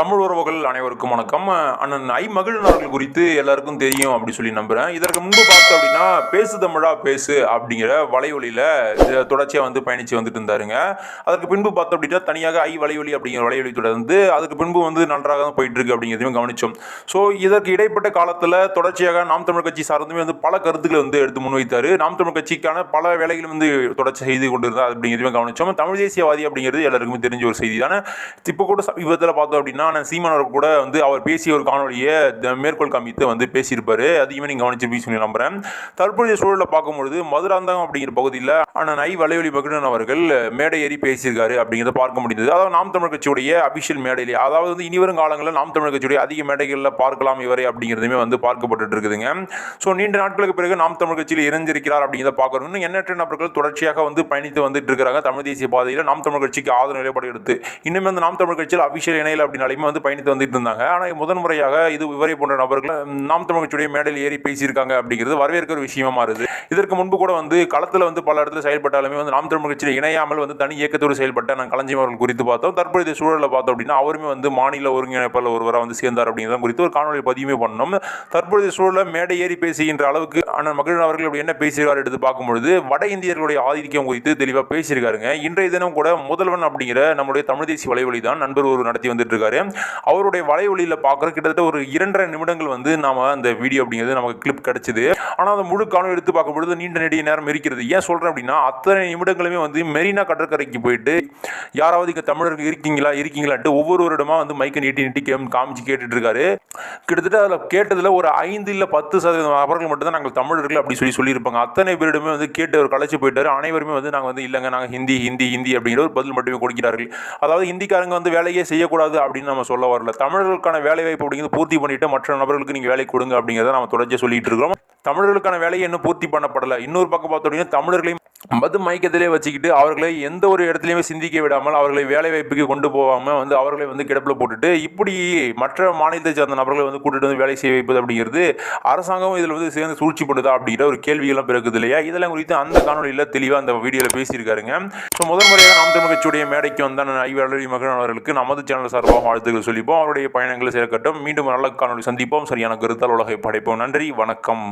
தமிழ் உறவுகள் அனைவருக்கும் வணக்கம். அண்ணன் ஐ மகிழன் அவர்கள் குறித்து எல்லாருக்கும் தெரியும் அப்படின்னு சொல்லி நம்புறேன். இதற்கு முன்பு பார்த்தோம் அப்படின்னா பேசு தமிழா பேசு அப்படிங்கிற வலைவலியில் தொடர்ச்சியாக வந்து பயணித்து வந்துட்டு இருந்தாருங்க. அதற்கு பின்பு பார்த்தோம் அப்படின்னா தனியாக ஐ வலைவலி அப்படிங்கிற வலைவலி தொடர்ந்து அதுக்கு பின்பு வந்து நன்றாக தான் போயிட்டு இருக்கு அப்படிங்கிறதையும் கவனிச்சோம். ஸோ இதற்கு இடைப்பட்ட காலத்தில் தொடர்ச்சியாக நாம் தமிழ் கட்சி சார்ந்துமே வந்து பல கருத்துக்களை வந்து எடுத்து முன்வைத்தார். நாம் தமிழ் கட்சிக்கான பல வேலைகளும் வந்து தொடர்ச்சி செய்து கொண்டிருந்தார் அப்படிங்கிறதையும் கவனிச்சோம். தமிழ் தேசியவாதி அப்படிங்கிறது எல்லாருக்குமே தெரிஞ்ச ஒரு செய்தி தானே இப்போ கூட சமீபத்தில் பார்த்தோம் அப்படின்னா நான் சீமான் அவர் கூட வந்து அவர் பேசிய ஒரு காணொலியை மேற்கோள் காமித்து வந்து பேசியிருப்பாரு. அதையுமே நீங்கள் கவனிச்சிருப்பீங்க சொல்லி நம்புறேன். தற்போதைய சூழலில் பார்க்கும்பொழுது மதுராந்தகம் அப்படிங்கிற பகுதியில் ஆனால் ஐ வலைவலி மகிழன் அவர்கள் மேடை ஏறி பேசியிருக்காரு அப்படிங்கிறத பார்க்க முடிந்தது. அதாவது நாம் தமிழ் கட்சியுடைய அபிஷியல் மேடையிலே அதாவது வந்து இனிவரும் காலங்களில் நாம் தமிழ் கட்சியுடைய அதிக மேடைகளில் பார்க்கலாம் இவரை அப்படிங்கிறதுமே வந்து பார்க்கப்பட்டு இருக்குதுங்க. ஸோ நீண்ட நாட்களுக்கு பிறகு நாம் தமிழ் கட்சியில் இணைஞ்சிருக்கிறார் அப்படிங்கிறத பார்க்கணும் இன்னும் எண்ணற்ற நபர்கள் தொடர்ச்சியாக வந்து பயணித்து வந்துட்டு இருக்கிறாங்க. தமிழ் தேசிய பாதையில் நாம் தமிழ் கட்சிக்கு ஆதரவு நிலைப்பாடு எடுத்து இன்னுமே அந்த நாம் தமிழ் கட்சியில் அபிஷியல் இணையில் அப்படின்னாலுமே வந்து பயணித்து வந்துட்டு இருந்தாங்க. ஆனால் முதன் முறையாக இது இவரை போன்ற நபர்கள் நாம் தமிழ்ச்சியுடைய மேடையில் ஏறி பேசியிருக்காங்க அப்படிங்கிறது வரவேற்கிற விஷயமா மாறுது. இதற்கு முன்பு கூட வந்து களத்தில் வந்து பல இடத்துல செயல்பட்டாலுமே வந்து நாம் தமிழ் கட்சியில் இணையாமல் வந்து தனி இயக்கத்தோடு செயல்பட்ட நான் களஞ்சியம் அவர்கள் குறித்து பார்த்தோம். தற்போதைய சூழலை பார்த்தோம் அப்படின்னா அவருமே வந்து மாநில ஒருங்கிணைப்பாளர் ஒருவராக வந்து சேர்ந்தார் அப்படிங்கிறத குறித்து ஒரு காணொலி பதிவுமே பண்ணோம். தற்போதைய சூழலில் மேடை ஏறி பேசுகின்ற அளவுக்கு அண்ணன் மகிழன் அவர்கள் அப்படி என்ன பேசியிருக்காரு எடுத்து பார்க்கும்பொழுது வட இந்தியர்களுடைய ஆதிக்கம் குறித்து தெளிவாக பேசியிருக்காருங்க. இன்றைய தினம் கூட முதல்வன் அப்படிங்கிற நம்முடைய தமிழ் தேசிய வலைவழி தான் நண்பர் ஒரு நடத்தி வந்துட்டு இருக்காரு. அவருடைய வலைவலியில் பார்க்குற கிட்டத்தட்ட ஒரு இரண்டரை நிமிடங்கள் வந்து நாம அந்த வீடியோ அப்படிங்கிறது நமக்கு கிளிப் கிடச்சிது. ஆனால் அந்த முழு காலம் எடுத்து பார்க்கும்பொழுது நீண்ட நெடிய நேரம் இருக்கிறது. ஏன் சொல்கிறேன் அப்படின்னா அத்தனை நிமிடங்களுமே வந்து மெரினா கடற்கரைக்கு போயிட்டு யாராவது இங்கே தமிழர்கள் இருக்கீங்களா இருக்கீங்களான்ட்டு ஒவ்வொருவரிடமா வந்து மைக்கை நீட்டி நீட்டி கேம் காமிச்சு கேட்டுட்டு இருக்காரு. கிட்டத்தட்ட அதில் கேட்டதில் ஒரு ஐந்து இல்லை பத்து சதவீதம் நபர்கள் மட்டும்தான் நாங்கள் தமிழர்கள் அப்படி சொல்லி சொல்லியிருப்பாங்க. அத்தனை பேரிடமே வந்து கேட்டு அவர் கலைச்சு போயிட்டார். அனைவருமே வந்து நாங்கள் வந்து இல்லைங்க நாங்கள் ஹிந்தி ஹிந்தி ஹிந்தி அப்படிங்கிற ஒரு பதில் மட்டுமே கொடுக்கிறார்கள். அதாவது ஹிந்திக்காரங்க வந்து வேலையே செய்யக்கூடாது அப்படின்னு நம்ம சொல்ல வரல. தமிழர்களுக்கான வேலை வாய்ப்பு அப்படிங்கிறது பூர்த்தி பண்ணிட்டு மற்ற நபர்களுக்கு நீங்கள் வேலை கொடுங்க அப்படிங்கிறத நம்ம தொடர்ச்சியாக சொல்லிட்டு இருக்கிறோம். தமிழர்களுக்கான வேலையை இன்னும் பூர்த்தி பண்ணப்படலை. இன்னொரு பக்கம் பார்த்தோம் அப்படின்னா தமிழர்களையும் மது மயக்கத்திலே வச்சுக்கிட்டு அவர்களை எந்த ஒரு இடத்துலையுமே சிந்திக்க விடாமல் அவர்களை வேலை வாய்ப்புக்கு கொண்டு போகாமல் வந்து அவர்களை வந்து கிடப்பில் போட்டுட்டு இப்படி மற்ற மாநிலத்தை சார்ந்த நபர்களை வந்து கூட்டிட்டு வந்து வேலை செய்ய வைப்பது அப்படிங்கிறது அரசாங்கம் இதில் வந்து சேர்ந்து சூழ்ச்சி பண்ணுதா அப்படிங்கிற ஒரு கேள்விகள்லாம் பிறகுது இல்லையா? இதெல்லாம் குறித்து அந்த காணொலியில் தெளிவாக அந்த வீடியோவில் பேசியிருக்காருங்க. ஸோ முதல் முறையாக நாம் தமிழ் கட்சியுடைய மேடைக்கு வந்த ஐவரளி மகன் அவர்களுக்கு நமது சேனல் சார்பாக வாழ்த்துக்கள் சொல்லிப்போம். அவருடைய பயணங்களை சேர்க்கட்டும் மீண்டும் நல்ல காணொலி சந்திப்போம். சரியான கருத்தால் உலகை படைப்போம். நன்றி. வணக்கம்.